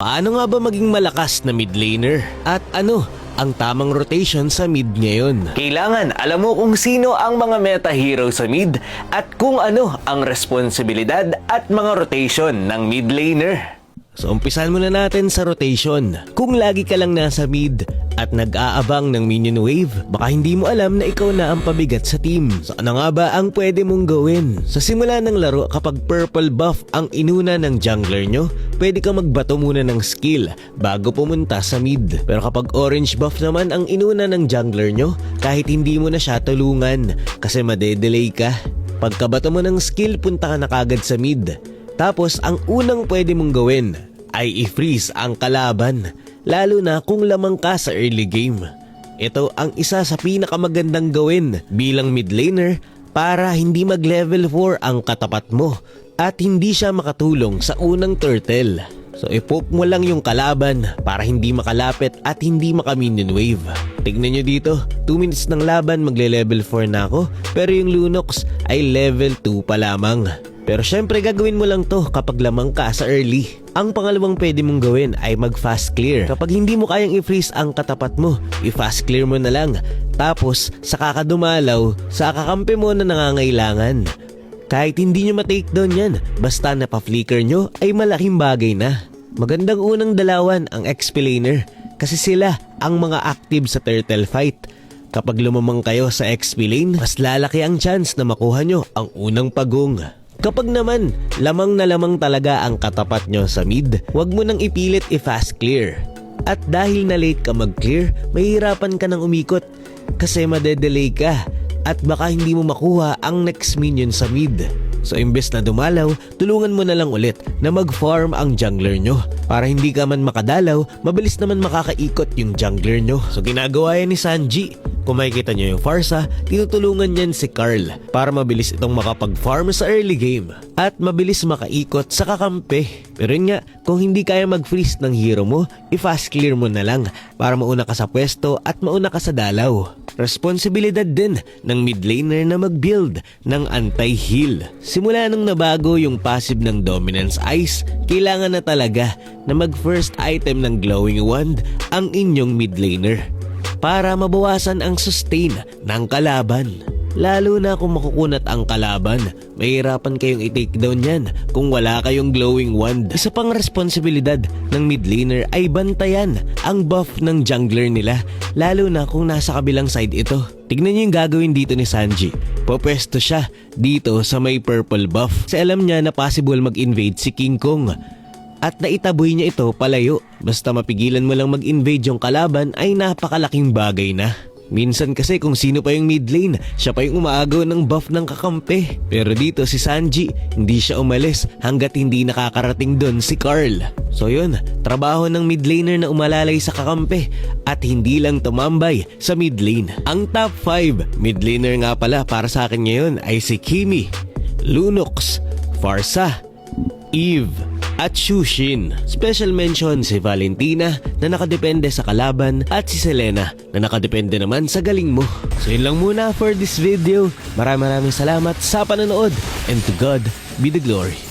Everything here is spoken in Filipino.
Paano nga ba maging malakas na mid laner? At ano ang tamang rotation sa mid ngayon? Kailangan alam mo kung sino ang mga meta hero sa mid at kung ano ang responsibilidad at mga rotation ng mid laner. So umpisan muna natin sa rotation. Kung lagi ka lang nasa mid at nag-aabang ng minion wave, baka hindi mo alam na ikaw na ang pabigat sa team. So ano nga ba ang pwede mong gawin? Sa simula ng laro, kapag purple buff ang inuna ng jungler nyo, pwede ka magbato muna ng skill bago pumunta sa mid. Pero kapag orange buff naman ang inuna ng jungler nyo, kahit hindi mo na siya tulungan kasi madedelay ka. Pagkabato mo ng skill, punta ka na kagad sa mid. Tapos ang unang pwede mong gawin ay i-freeze ang kalaban, lalo na kung lamang ka sa early game. Ito ang isa sa pinakamagandang gawin bilang mid laner para hindi mag-level 4 ang katapat mo at hindi siya makatulong sa unang turtle. So ipoke mo lang yung kalaban para hindi makalapit at hindi makaminion wave. Tignan nyo dito, 2 minutes ng laban magle-level 4 na ako pero yung Lunox ay level 2 pa lamang. Pero syempre gagawin mo lang to kapag lamang ka sa early. Ang pangalawang pwede mong gawin ay mag-fast clear. Kapag hindi mo kayang i-freeze ang katapat mo, i-fast clear mo na lang. Tapos, saka ka dumalaw sa kakampi mo na nangangailangan. Kahit hindi nyo ma-takedown yan, basta napa-flicker nyo ay malaking bagay na. Magandang unang dalawan ang XP laner kasi sila ang mga active sa turtle fight. Kapag lumamang kayo sa XP lane, mas lalaki ang chance na makuha nyo ang unang pagong. Kapag naman, lamang na lamang talaga ang katapat nyo sa mid, huwag mo nang ipilit i-fast clear. At dahil na late ka mag-clear, mahihirapan ka nang umikot kasi madedelay ka at baka hindi mo makuha ang next minion sa mid. So imbes na dumalaw, tulungan mo na lang ulit na mag-farm ang jungler nyo. Para hindi ka man makadalaw, mabilis naman makakaikot yung jungler nyo. So ginagawa yan ni Sanji. Kung makikita nyo yung Farsa, tinutulungan yan si Carl para mabilis itong makapag-farm sa early game at mabilis makaikot sa kakampi. Pero yun nga, kung hindi kaya mag-freeze ng hero mo, i-fast clear mo na lang para mauna ka sa pwesto at mauna ka sa dalaw. Responsibilidad din ng mid laner na mag-build ng anti-heal. Simula nung nabago yung passive ng Dominance Ice, kailangan na talaga na mag-first item ng Glowing Wand ang inyong mid laner para mabawasan ang sustain ng kalaban. Lalo na kung makukunat ang kalaban, mahirapan kayong i-take down yan kung wala kayong glowing wand. Isa pang responsibilidad ng mid laner ay bantayan ang buff ng jungler nila, lalo na kung nasa kabilang side ito. Tignan niyo yung gagawin dito ni Sanji. Popwesto siya dito sa may purple buff. Kasi alam niya na possible mag-invade si King Kong at naitaboy niya ito palayo. Basta mapigilan mo lang mag-invade yung kalaban ay napakalaking bagay na. Minsan kasi kung sino pa yung mid lane, siya pa yung umaagaw ng buff ng kakampi. Pero dito si Sanji, hindi siya umalis hanggat hindi nakakarating doon si Carl. So yun, trabaho ng mid laner na umalalay sa kakampi at hindi lang tumambay sa mid lane. Ang top 5 mid laner nga pala para sa akin ngayon ay si Kimi, Lunox, Farsa, Eve, at Shushin. Special mention si Valentina na nakadepende sa kalaban at si Selena na nakadepende naman sa galing mo. So yun lang muna for this video. Maraming maraming salamat sa panonood and to God be the glory.